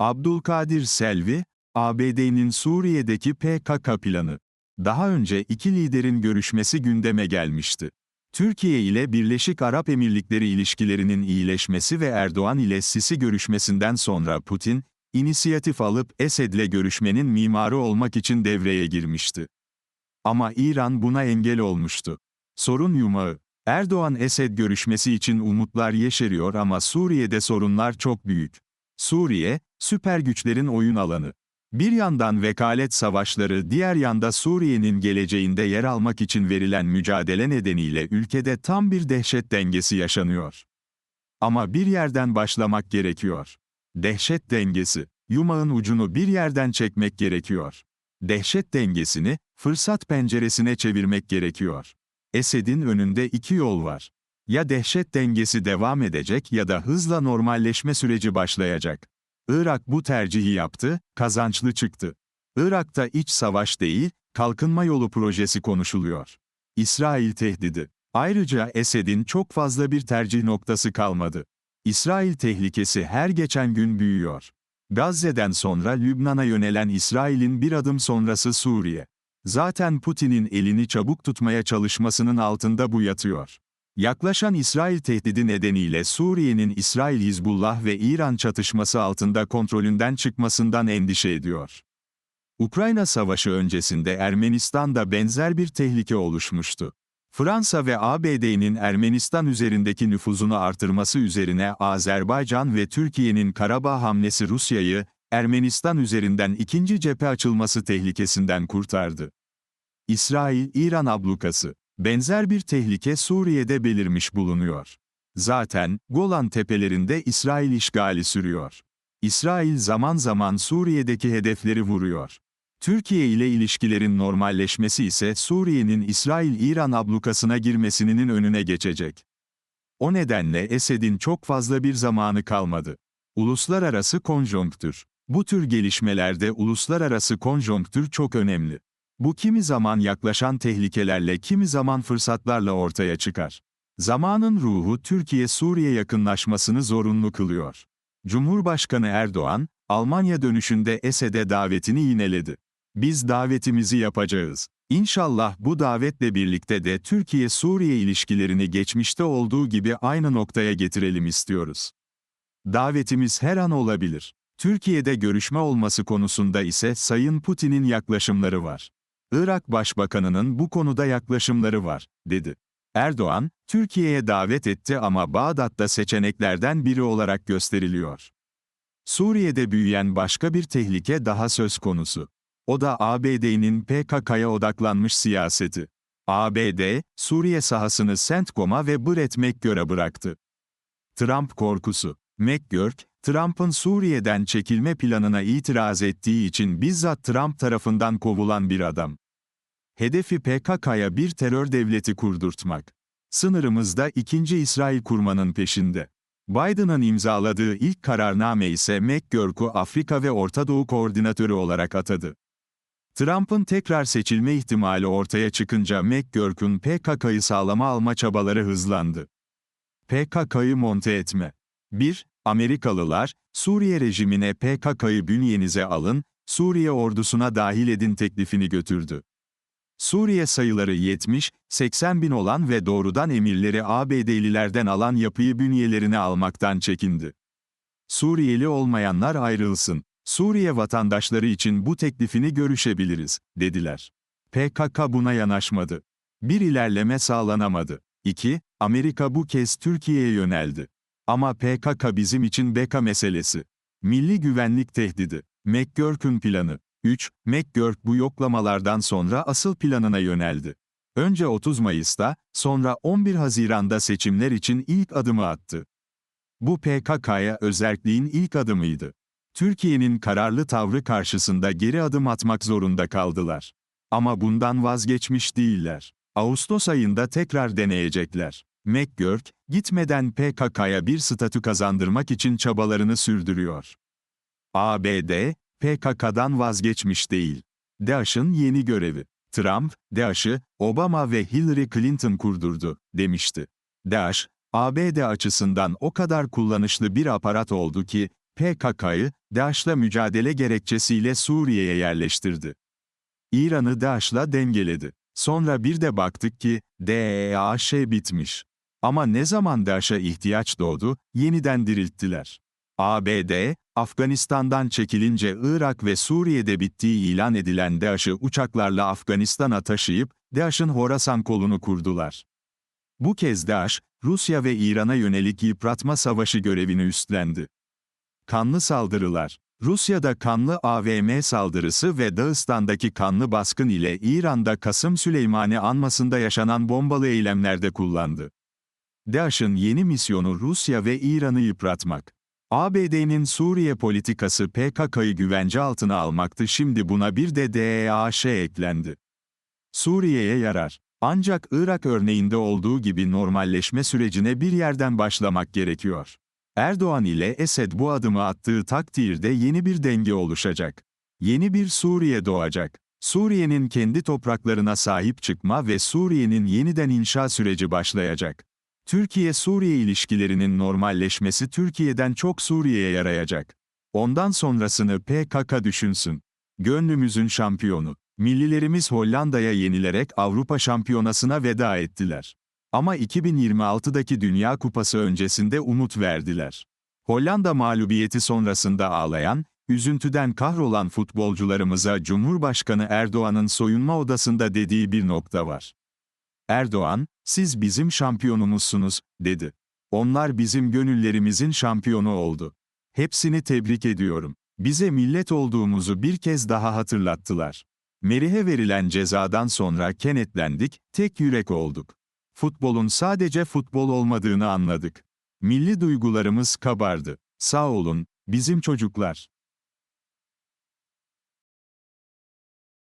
Abdülkadir Selvi, ABD'nin Suriye'deki PKK planı. Daha önce iki liderin görüşmesi gündeme gelmişti. Türkiye ile Birleşik Arap Emirlikleri ilişkilerinin iyileşmesi ve Erdoğan ile Sisi görüşmesinden sonra Putin, inisiyatif alıp Esed'le görüşmenin mimarı olmak için devreye girmişti. Ama İran buna engel olmuştu. Sorun yumağı. Erdoğan-Esed görüşmesi için umutlar yeşeriyor ama Suriye'de sorunlar çok büyük. Suriye, süper güçlerin oyun alanı. Bir yandan vekalet savaşları, diğer yanda Suriye'nin geleceğinde yer almak için verilen mücadele nedeniyle ülkede tam bir dehşet dengesi yaşanıyor. Ama bir yerden başlamak gerekiyor. Dehşet dengesi, yumağın ucunu bir yerden çekmek gerekiyor. Dehşet dengesini, fırsat penceresine çevirmek gerekiyor. Esed'in önünde iki yol var. Ya dehşet dengesi devam edecek ya da hızla normalleşme süreci başlayacak. Irak bu tercihi yaptı, kazançlı çıktı. Irak'ta iç savaş değil, kalkınma yolu projesi konuşuluyor. İsrail tehdidi. Ayrıca Esed'in çok fazla bir tercih noktası kalmadı. İsrail tehlikesi her geçen gün büyüyor. Gazze'den sonra Lübnan'a yönelen İsrail'in bir adım sonrası Suriye. Zaten Putin'in elini çabuk tutmaya çalışmasının altında bu yatıyor. Yaklaşan İsrail tehdidi nedeniyle Suriye'nin İsrail-Hizbullah ve İran çatışması altında kontrolünden çıkmasından endişe ediyor. Ukrayna Savaşı öncesinde Ermenistan'da benzer bir tehlike oluşmuştu. Fransa ve ABD'nin Ermenistan üzerindeki nüfuzunu artırması üzerine Azerbaycan ve Türkiye'nin Karabağ hamlesi Rusya'yı, Ermenistan üzerinden ikinci cephe açılması tehlikesinden kurtardı. İsrail-İran ablukası Benzer bir tehlike Suriye'de belirmiş bulunuyor. Zaten, Golan tepelerinde İsrail işgali sürüyor. İsrail zaman zaman Suriye'deki hedefleri vuruyor. Türkiye ile ilişkilerin normalleşmesi ise Suriye'nin İsrail-İran ablukasına girmesinin önüne geçecek. O nedenle Esed'in çok fazla bir zamanı kalmadı. Uluslararası konjonktür. Bu tür gelişmelerde uluslararası konjonktür çok önemli. Bu kimi zaman yaklaşan tehlikelerle kimi zaman fırsatlarla ortaya çıkar. Zamanın ruhu Türkiye-Suriye yakınlaşmasını zorunlu kılıyor. Cumhurbaşkanı Erdoğan, Almanya dönüşünde Esed'e davetini yineledi. Biz davetimizi yapacağız. İnşallah bu davetle birlikte de Türkiye-Suriye ilişkilerini geçmişte olduğu gibi aynı noktaya getirelim istiyoruz. Davetimiz her an olabilir. Türkiye'de görüşme olması konusunda ise Sayın Putin'in yaklaşımları var. Irak Başbakanı'nın bu konuda yaklaşımları var, dedi. Erdoğan, Türkiye'ye davet etti ama Bağdat'ta seçeneklerden biri olarak gösteriliyor. Suriye'de büyüyen başka bir tehlike daha söz konusu. O da ABD'nin PKK'ya odaklanmış siyaseti. ABD, Suriye sahasını CENTCOM'a ve Brett McGurk'a bıraktı. Trump korkusu. McGurk, Trump'ın Suriye'den çekilme planına itiraz ettiği için bizzat Trump tarafından kovulan bir adam. Hedefi PKK'ya bir terör devleti kurdurtmak. Sınırımızda ikinci İsrail kurmanın peşinde. Biden'ın imzaladığı ilk kararname ise McGurk'u Afrika ve Orta Doğu koordinatörü olarak atadı. Trump'ın tekrar seçilme ihtimali ortaya çıkınca McGurk'un PKK'yı sağlama alma çabaları hızlandı. PKK'yı monte etme. 1. Amerikalılar, Suriye rejimine PKK'yı bünyenize alın, Suriye ordusuna dahil edin teklifini götürdü. Suriye sayıları 70-80 bin olan ve doğrudan emirleri ABD'lilerden alan yapıyı bünyelerine almaktan çekindi. Suriyeli olmayanlar ayrılsın. Suriye vatandaşları için bu teklifini görüşebiliriz, dediler. PKK buna yanaşmadı. Bir ilerleme sağlanamadı. 2. Amerika bu kez Türkiye'ye yöneldi. Ama PKK bizim için beka meselesi. Milli güvenlik tehdidi. McGurk'ün planı. 3. McGurk bu yoklamalardan sonra asıl planına yöneldi. Önce 30 Mayıs'ta, sonra 11 Haziran'da seçimler için ilk adımı attı. Bu PKK'ya özerkliğin ilk adımıydı. Türkiye'nin kararlı tavrı karşısında geri adım atmak zorunda kaldılar. Ama bundan vazgeçmiş değiller. Ağustos ayında tekrar deneyecekler. McGurk, gitmeden PKK'ya bir statü kazandırmak için çabalarını sürdürüyor. ABD, PKK'dan vazgeçmiş değil. DAEŞ'ın yeni görevi. Trump, DAEŞ'ı, Obama ve Hillary Clinton kurdurdu, demişti. DAEŞ, ABD açısından o kadar kullanışlı bir aparat oldu ki, PKK'yı, DAEŞ'la mücadele gerekçesiyle Suriye'ye yerleştirdi. İran'ı DAEŞ'la dengeledi. Sonra bir de baktık ki, DAEŞ bitmiş. Ama ne zaman DAEŞ'e ihtiyaç doğdu, yeniden dirilttiler. ABD, Afganistan'dan çekilince Irak ve Suriye'de bittiği ilan edilen DAEŞ'ı uçaklarla Afganistan'a taşıyıp, DAEŞ'in Horasan kolunu kurdular. Bu kez DAEŞ, Rusya ve İran'a yönelik yıpratma savaşı görevini üstlendi. Kanlı saldırılar Rusya'da kanlı AVM saldırısı ve Dağıstan'daki kanlı baskın ile İran'da Kasım Süleymani anmasında yaşanan bombalı eylemlerde kullandı. DAEŞ'in yeni misyonu Rusya ve İran'ı yıpratmak. ABD'nin Suriye politikası PKK'yı güvence altına almaktı şimdi buna bir de DAEŞ eklendi. Suriye'ye yarar. Ancak Irak örneğinde olduğu gibi normalleşme sürecine bir yerden başlamak gerekiyor. Erdoğan ile Esed bu adımı attığı takdirde yeni bir denge oluşacak. Yeni bir Suriye doğacak. Suriye'nin kendi topraklarına sahip çıkma ve Suriye'nin yeniden inşa süreci başlayacak. Türkiye-Suriye ilişkilerinin normalleşmesi Türkiye'den çok Suriye'ye yarayacak. Ondan sonrasını PKK düşünsün. Gönlümüzün şampiyonu. Millilerimiz Hollanda'ya yenilerek Avrupa Şampiyonası'na veda ettiler. Ama 2026'daki Dünya Kupası öncesinde umut verdiler. Hollanda mağlubiyeti sonrasında ağlayan, üzüntüden kahrolan futbolcularımıza Cumhurbaşkanı Erdoğan'ın soyunma odasında dediği bir nokta var. Erdoğan, siz bizim şampiyonumuzsunuz, dedi. Onlar bizim gönüllerimizin şampiyonu oldu. Hepsini tebrik ediyorum. Bize millet olduğumuzu bir kez daha hatırlattılar. Merih'e verilen cezadan sonra kenetlendik, tek yürek olduk. Futbolun sadece futbol olmadığını anladık. Milli duygularımız kabardı. Sağ olun, bizim çocuklar.